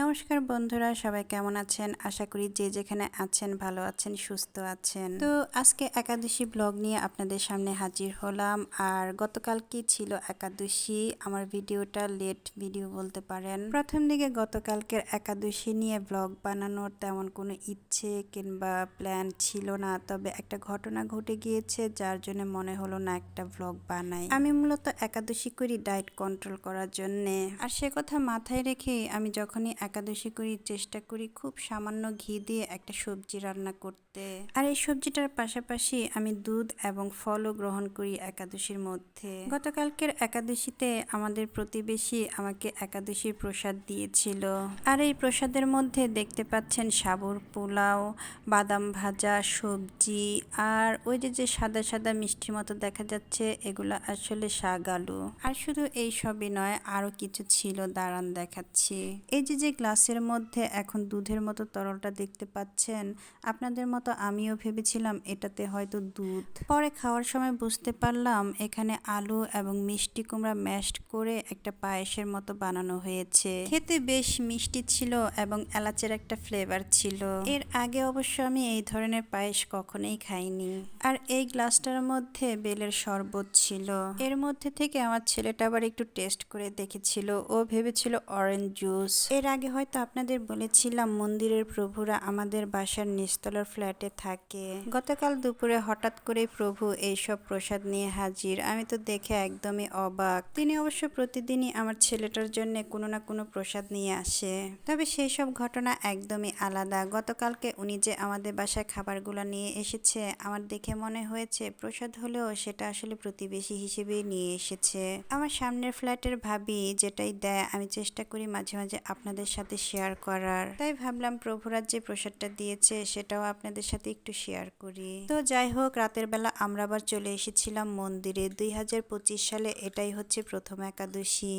নমস্কার বন্ধুরা, সবাই কেমন আছেন? আশা করি যে যেখানে আছেন ভালো আছেন, সুস্থ আছেন। তো আজকে একাদশী ব্লগ নিয়ে আপনাদের সামনে হাজির হলাম। আর গতকাল কি ছিল একাদশী? আমার ভিডিওটা লেট ভিডিও বলতে পারেন। প্রথম দিকে গতকালকের একাদশী নিয়ে ব্লগ বানানোর তেমন কোনো ইচ্ছে কিংবা প্ল্যান ছিল না। তবে একটা ঘটনা ঘটে গিয়েছে, যার জন্য মনে হলো না একটা ব্লগ বানাই। আমি মূলত একাদশী করি ডায়েট কন্ট্রোল করার জন্যে। আর সে কথা মাথায় রেখে আমি যখনই একাদশী করি, চেষ্টা করি খুব সামান্য ঘি দিয়ে একটা সবজি রান্না করতে। আর এই সবজিটার পাশাপাশি আমি দুধ এবং ফলও গ্রহণ করি একাদশীর মধ্যে। গতকালকের একাদশীতে আমাদের প্রতিবেশী আমাকে একাদশীর প্রসাদ দিয়েছিল। আর এই প্রসাদের মধ্যে দেখতে পাচ্ছেন সাবুর পোলাও, বাদাম ভাজা, সবজি, আর ওই যে যে সাদা সাদা মিষ্টির মতো দেখা যাচ্ছে, এগুলা আসলে শাক আলু। আর শুধু এই সবই নয় আরও কিছু ছিল দাঁড়ান দেখাচ্ছি। এই যে যে গ্লাসের মধ্যে এখন দুধের মতো তরলটা দেখতে পাচ্ছেন, আপনাদের মতো আমিও ভেবেছিলাম এটাতে হয়তো দুধ। পরে খাওয়ার সময় বুঝতে পারলাম এখানে আলু এবং মিষ্টি কুমড়া ম্যাশড করে একটা পায়েসের মতো বানানো হয়েছে। খেতে বেশ মিষ্টি ছিল এবং এলাচের একটা ফ্লেভার ছিল। এর আগে অবশ্য আমি এই ধরনের পায়েস কখনোই খাইনি। আর এই গ্লাসটার মধ্যে বেলের শরবত ছিল। এর মধ্যে থেকে আমার ছেলেটা আবার একটু টেস্ট করে দেখেছিল। ও ভেবেছিল অরেঞ্জ জুস। এর আগে হয়তো আপনাদের বলেছিলাম মন্দিরের প্রভুরা আমাদের বাসার নিচতলার ফ্ল্যাটে থাকে। গতকাল দুপুরে হঠাৎ করে প্রভু এইসব প্রসাদ নিয়ে হাজির। আমি তো দেখে একদমই অবাক। তিনি অবশ্য প্রতিদিনই আমার ছেলেটার জন্য কোনো না কোনো প্রসাদ নিয়ে আসে। তবে সেই সব ঘটনা একদমই আলাদা। গতকালকে উনি যে আমাদের বাসায় খাবারগুলো নিয়ে এসেছে, আমার দেখে মনে হয়েছে প্রসাদ হলেও সেটা আসলে প্রতিবেশী হিসেবেই নিয়ে এসেছে। আমার সামনের ফ্ল্যাটের ভাবি যেটাই দেয়, আমি চেষ্টা করি মাঝে মাঝে আপনাদের সাথে শেয়ার করার। তাই ভাবলাম প্রভুরাজ যে প্রসাদটা দিয়েছে, সেটাও আপনাদের সাথে একটু শেয়ার করি। তো যাই হোক, রাতের বেলা আমরা আবার চলে এসেছিলাম মন্দিরে। দুই হাজার পঁচিশ সালে এটাই হচ্ছে প্রথম একাদশী।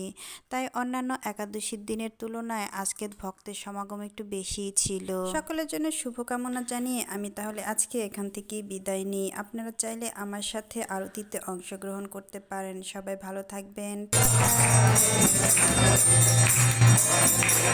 তাই অন্যান্য একাদশীর দিনের তুলনায় আজকের ভক্তের সমাগম একটু বেশিই ছিল। সকলের জন্য শুভকামনা জানিয়ে আমি তাহলে আজকে এখান থেকেই বিদায় নিই। আপনারা চাইলে আমার সাথে আরতিতে অংশগ্রহণ করতে পারেন। সবাই ভালো থাকবেন।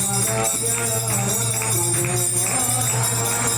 Thank you.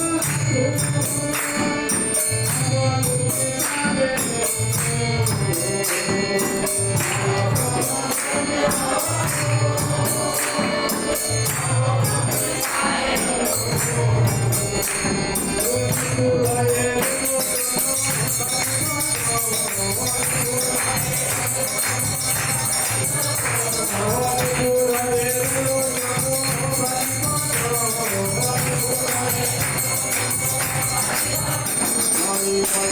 I'm